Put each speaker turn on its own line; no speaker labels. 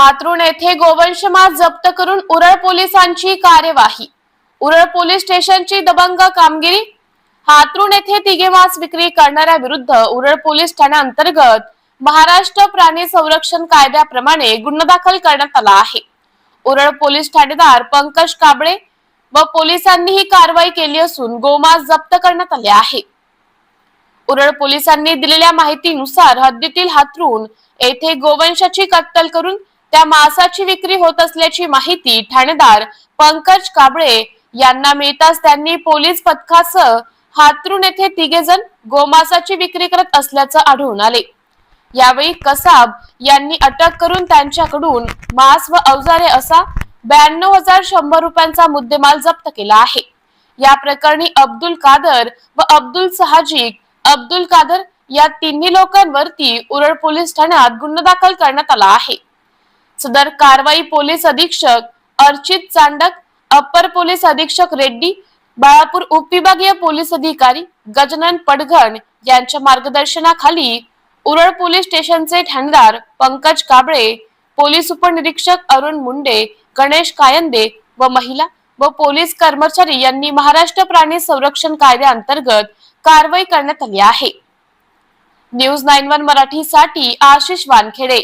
हातरुण येथे गोवंश मास जप्त करून उरळ पोलिसांची कार्यवाही. उरळ पोलीस स्टेशनची दबंग कामगिरी. हातरुण येथे तिघे मास विक्री करणाऱ्या विरुद्ध उरळ पोलीस ठाण्याअंतर्गत महाराष्ट्र प्राणी संरक्षण कायद्याप्रमाणे गुन्हा दाखल करण्यात आला आहे. उरळ पोलीस ठाणेदार पंकज काबळे व पोलिसांनी ही कारवाई केली असून गोमास जप्त करण्यात आले आहे. उरळ पोलिसांनी दिलेल्या माहितीनुसार हद्दीतील हातरून येथे गोवंशाची कत्तल करून त्या मांसाची विक्री होत असल्याची माहिती ठाणेदार पंकज काबळे यांना मिळताच त्यांनी पोलीस पथकासह हातरून येथे तिघे जण गोमांसाची विक्री करत असल्याचं आढळून आले. यावेळी कसाब यांनी अटक करून त्यांच्याकडून मांस व अवजारे असा ब्याण्णव हजार शंभर रुपयांचा मुद्देमाल जप्त केला आहे. या प्रकरणी अब्दुल कादर व अब्दुल सहाजिक अब्दुल कादर या तिन्ही लोकांवरती उरळ पोलीस ठाण्यात गुन्हा दाखल करण्यात आला आहे. सदर कारवाई पोलीस अधीक्षक अर्चित चांडक अपर पोलीस अधीक्षक रेड्डी बाळापूर उपविभागीय पोलीस अधिकारी गजानन पडघण यांच्या मार्गदर्शनाखाली उरळ पोलीस स्टेशनचे ठाणेदार पंकज काबळे पोलीस उपनिरीक्षक अरुण मुंडे गणेश कायंदे व महिला व पोलीस कर्मचारी यांनी महाराष्ट्र प्राणी संरक्षण कायद्याअंतर्गत कारवाई करण्यात आली आहे. न्यूज नाईन वन मराठी साठी आशिष वानखेडे.